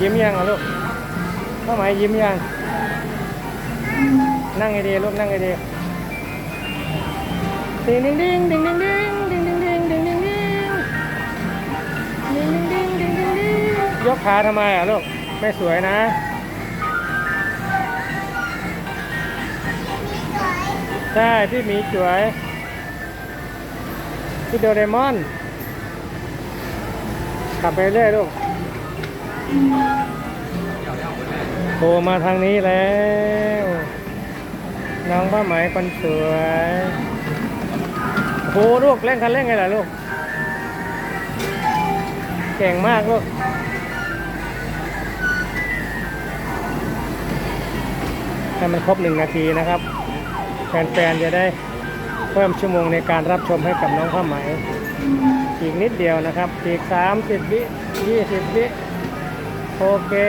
ยิ้มยังอะลูกผ้าไหมยิ้มยัง นั่งไงดียลูกนั่งไงดียดิ้งดิ้งดิ้งดิ้งดิ้งดิ้งดิ้งดิ้งดิ้งดิ้งดิ้งดิ้งดิ้งดิ้งดิ้งดิงดิงยกขาทำไมอะลูกไม่สวยนะใช่พี่หมีสวยพี่โดเรมอนขับไปเรื่อยลูก โผล่มาทางนี้แล้ว น้องผ้าไหมคนสวยโอ้โหลูกเล่นคันเร่งไงล่ะลูก เก่งมากลูกให้มันครบหนึ่งนาทีนะครับ แฟนๆจะได้เพิ่มชั่วโมงในการรับชมให้กับน้องผ้าไหม อีกนิดเดียวนะครับ อีก 30 วิ 20 วิ ஓகே